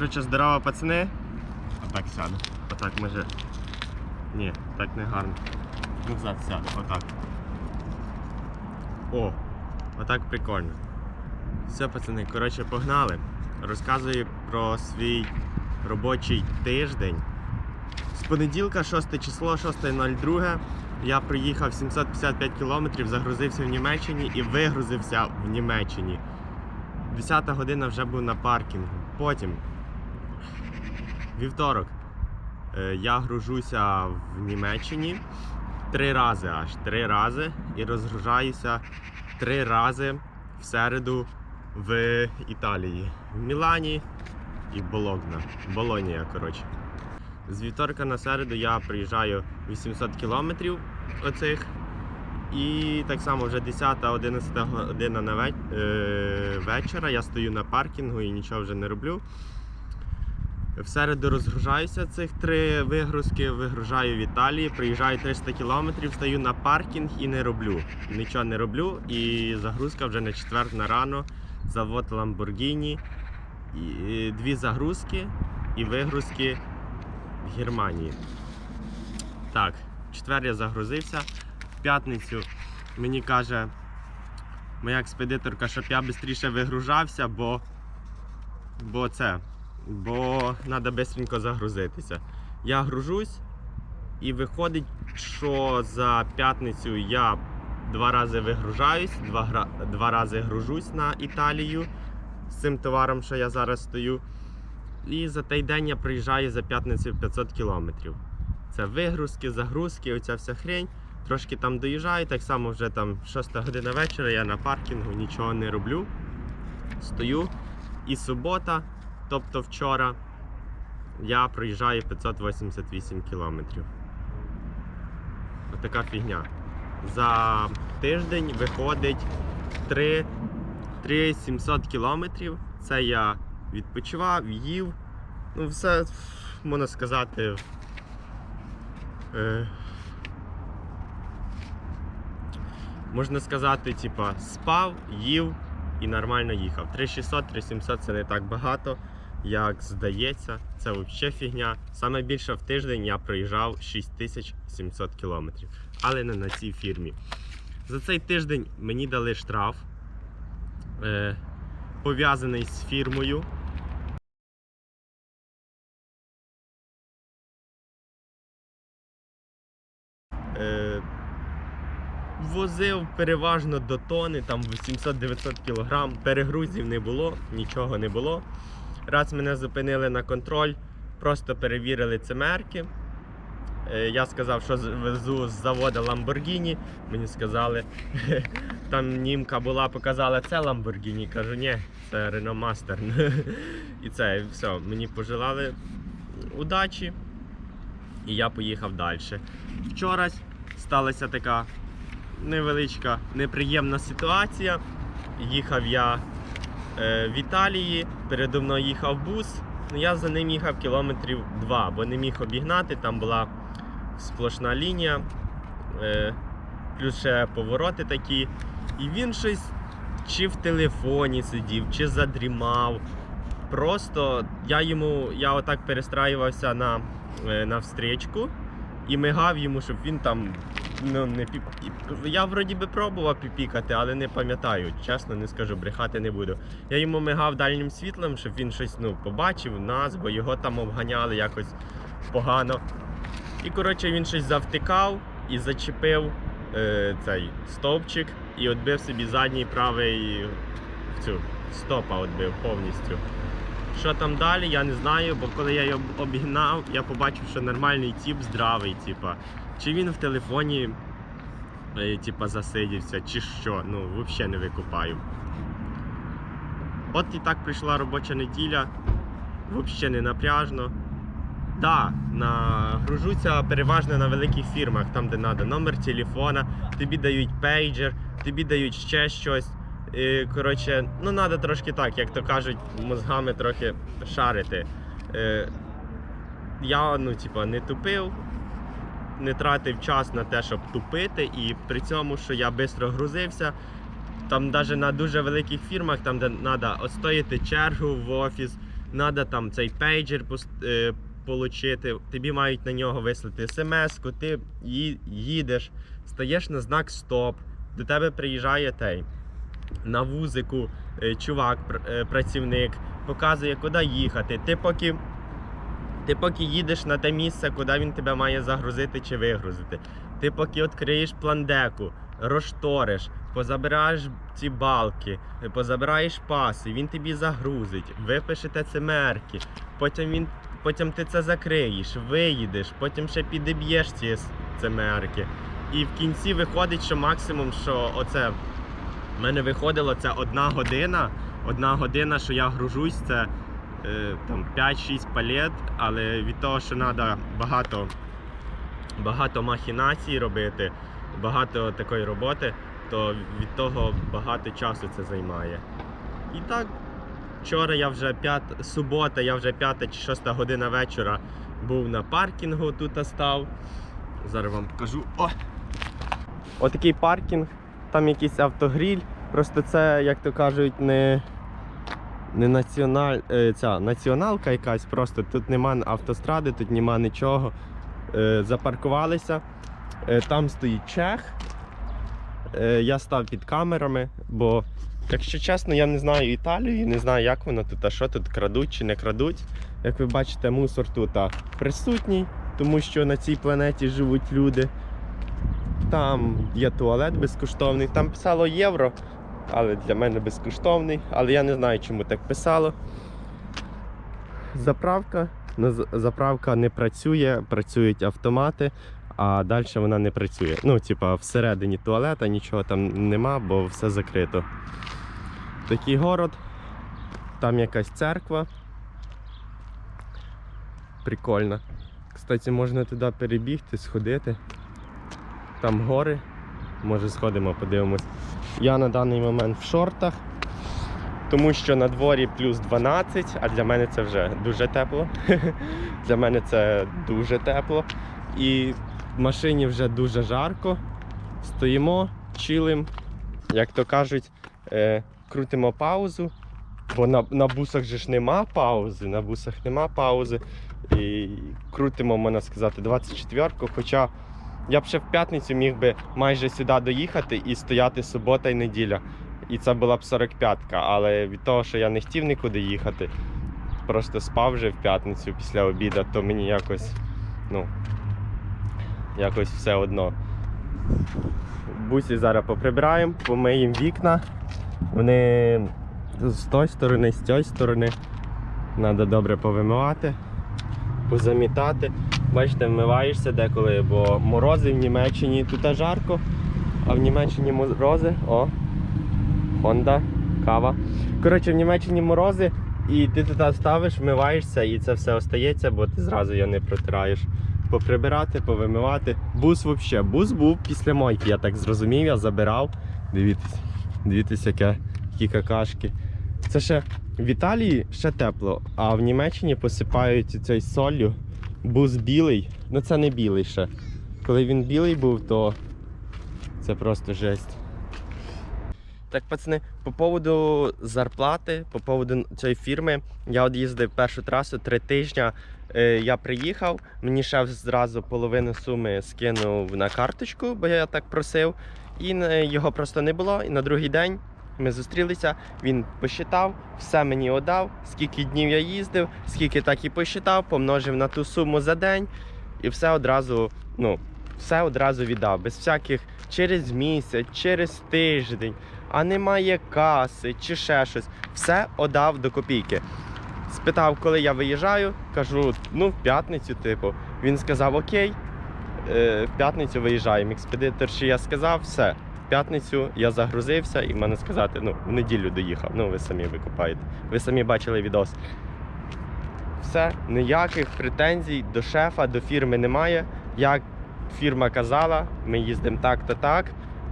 коротше, здорово, пацани. Отак сяду. Отак може. Ні, так не гарно. Ну, взад сяду, отак. О, отак прикольно. Все, пацани, коротше, погнали. Розказую про свій робочий тиждень. З понеділка, 6 число, 6.02. Я проїхав 755 кілометрів, загрузився в Німеччині і вигрузився в Німеччині. 10 година вже був на паркінгу. Потім, вівторок, е, я гружуся в Німеччині три рази аж три рази і розгружаюся три рази в середу в Італії. В Мілані і Бологна. Болонія, коротше. З вівторка на середу я приїжджаю 800 кілометрів оцих. І так само вже 10-11 година на е, вечора я стою на паркінгу і нічого вже не роблю. В середу розгружаюся цих три вигрузки, вигружаю в Італії, приїжджаю 300 кілометрів, стою на паркінг і не роблю. Нічого не роблю. І загрузка вже на четвер на рано. Завод Lamborghini. І дві загрузки і вигрузки в Германії. Так, в четвер я загрузився. В п'ятницю мені каже моя експедиторка, щоб я швидше вигружався, бо, бо це, бо треба швидко загрузитися. Я гружусь і виходить, що за п'ятницю я два рази вигружаюсь, два, два рази гружусь на Італію з цим товаром, що я зараз стою. І за той день я приїжджаю за п'ятницю 500 кілометрів. Це вигрузки, загрузки, оця вся хрень. Трошки там доїжджаю, так само вже там 6 година вечора, я на паркінгу нічого не роблю. Стою. І субота, тобто вчора, я проїжджаю 588 кілометрів. Отака фігня. За тиждень виходить 3, 3 700 кілометрів. Це я відпочивав, їв. Ну, все, можна сказати. Е, можна сказати, типа, спав, їв і нормально їхав. 3600, 3700 це не так багато, як здається. Це взагалі фігня. Саме більше в тиждень я проїжджав 6700 кілометрів. Але не на цій фірмі. За цей тиждень мені дали штраф, е, пов'язаний з фірмою. Е, возив переважно до тони, там 800-900 кг, перегрузів не було, нічого не було. Раз мене зупинили на контроль, просто перевірили цимерки. Е, Я сказав, що везу з заводу Lamborghini. Мені сказали, там німка була, показала це Lamborghini. Кажу, ні, це Renault Master. І це, і все, мені пожелали удачі. І я поїхав далі. Вчора сталася така невеличка неприємна ситуація. Їхав я в Італії, передо мною їхав бус. Ну, Я за ним їхав кілометрів два, бо не міг обігнати. Там була сплошна лінія, е, плюс ще повороти такі. І він щось чи в телефоні сидів, чи задрімав. Просто я йому, я отак перестраювався на, е, на встрічку і мигав йому, щоб він там ну, не піп... Я вроді би пробував піпікати, але не пам'ятаю. Чесно, не скажу, брехати не буду. Я йому мигав дальнім світлом, щоб він щось ну, побачив нас, бо його там обганяли якось погано. І коротше він щось завтикав і зачепив е, цей стовпчик і відбив собі задній правий цю стопа відбив повністю. Що там далі, я не знаю, бо коли я його обігнав, я побачив, що нормальний тіп здравий, типа. Чи він в телефоні е, типа, засидівся, чи що, ну, взагалі не викупаю. От і так прийшла робоча неділя, взагалі не напряжно. Да, нагружуся переважно на великих фірмах, там де треба номер телефона, тобі дають пейджер, тобі дають ще щось. Коротше, ну треба трошки так, як то кажуть, мозгами трохи шарити. Е, я ну, типа, не тупив, не тратив час на те, щоб тупити, і при цьому, що я швидко грузився, там навіть на дуже великих фірмах, там де треба отстояти чергу в офіс, треба там цей пейджер е, получити, тобі мають на нього вислати смс-ку, ти їдеш, стаєш на знак стоп, до тебе приїжджає той на вузику е, чувак, е, працівник, показує, куди їхати. Ти поки, ти поки їдеш на те місце, куди він тебе має загрузити чи вигрузити. Ти поки відкриєш пландеку, розшториш, позабираєш ці балки, позабираєш паси, він тобі загрузить, випишете цимерки, потім він. Потім ти це закриєш, виїдеш, потім ще підіб'єш ці цимерки. І в кінці виходить, що максимум, що оце в мене виходило це одна година. Одна година, що я гружусь, це там 5-6 палет, але від того, що треба багато, багато махінацій робити, багато такої роботи, то від того багато часу це займає. І так, вчора я вже п'ят, субота, я вже п'ята чи шоста година вечора був на паркінгу, тут став. Зараз вам покажу. О! Отакий паркінг, там якийсь автогріль. Просто це, як то кажуть, не, не національ, е, ця націоналка якась, просто тут нема автостради, тут нема нічого. Е, запаркувалися. Е, там стоїть чех. Я став під камерами, бо, якщо чесно, я не знаю Італію, не знаю, як воно тут, а що тут крадуть чи не крадуть. Як ви бачите, мусор тут присутній, тому що на цій планеті живуть люди. Там є туалет безкоштовний, там писало євро, але для мене безкоштовний. Але я не знаю, чому так писало. Заправка. Заправка не працює, працюють автомати, а далі вона не працює. Ну, типа, всередині туалета нічого там нема, бо все закрито. Такий город, там якась церква. Прикольно. Кстати, можна туди перебігти, сходити. Там гори. Може сходимо, подивимось. Я на даний момент в шортах, тому що на дворі плюс 12, а для мене це вже дуже тепло. для мене це дуже тепло. І в машині вже дуже жарко. Стоїмо, чилим, як то кажуть, е, крутимо паузу. Бо на, на бусах же ж нема паузи, на бусах нема паузи. І крутимо, можна сказати, 24-ку. Хоча я б ще в п'ятницю міг би майже сюди доїхати і стояти субота і неділя. І це була б 45-ка. Але від того, що я не хотів нікуди їхати, просто спав вже в п'ятницю після обіду, то мені якось, ну, якось все одно. Бусі зараз поприбираємо, помиємо вікна. Вони з тої сторони, з цієї сторони. Треба добре повимивати, позамітати. Бачите, вмиваєшся деколи, бо морози в Німеччині тут жарко, а в Німеччині морози. О, Honda, кава. Коротше, в Німеччині морози, і ти туди ставиш, вмиваєшся, і це все остається, бо ти зразу його не протираєш. Поприбирати, повимивати. Бус взагалі, бус був після мойки, я так зрозумів, я забирав. Дивіться, дивіться, яке, які какашки. Це ще в Італії ще тепло, а в Німеччині посипають цією солью. Бус білий, ну це не білий ще. Коли він білий був, то це просто жесть. Так, пацани, по поводу зарплати, по поводу цієї фірми, я от їздив першу трасу три тижні. Е, я приїхав, мені шеф зразу половину суми скинув на карточку, бо я так просив. І його просто не було. І на другий день ми зустрілися, він посчитав, все мені отдав, скільки днів я їздив, скільки так і посчитав, помножив на ту суму за день, і все одразу, ну, все одразу віддав, без всяких через місяць, через тиждень, а немає каси чи ще щось. Все отдав до копійки. Спитав, коли я виїжджаю, кажу, ну в п'ятницю, типу. Він сказав, окей, е, в п'ятницю виїжджаємо. Експедитор, що я сказав, все. П'ятницю я загрузився і в мене сказати, ну, в неділю доїхав. Ну, ви самі викупаєте. Ви самі бачили відос. Все, ніяких претензій до шефа, до фірми немає. Як фірма казала, ми їздимо так-то так,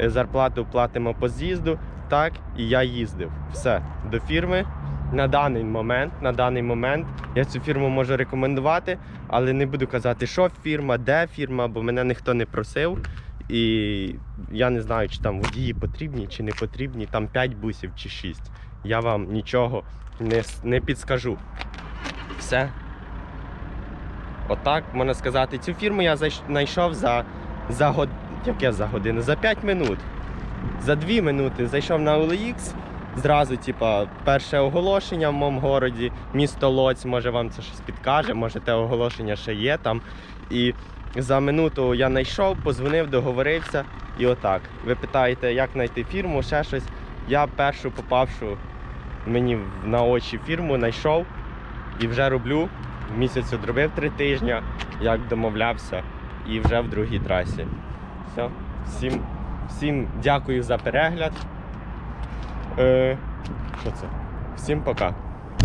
е, зарплату платимо по з'їзду, так, і я їздив. Все, до фірми. На даний момент, на даний момент я цю фірму можу рекомендувати, але не буду казати, що фірма, де фірма, бо мене ніхто не просив. І я не знаю, чи там водії потрібні, чи не потрібні. Там 5 бусів чи 6. Я вам нічого не, не підскажу. все. Отак можна сказати. Цю фірму я знайшов за, за, год... Яке за годину? За 5 минут. За 2 минути зайшов на OLX. Зразу, типа, перше оголошення в моєму городі, місто Лоць, може вам це щось підкаже, може те оголошення ще є там. І за минуту я знайшов, позвонив, договорився. І отак. Ви питаєте, як знайти фірму, ще щось. Я першу попавшу мені на очі фірму знайшов і вже роблю. Місяць одробив три тижні, як домовлявся, і вже в другій трасі. Все. Всім, всім дякую за перегляд. Е, що це? Всім пока.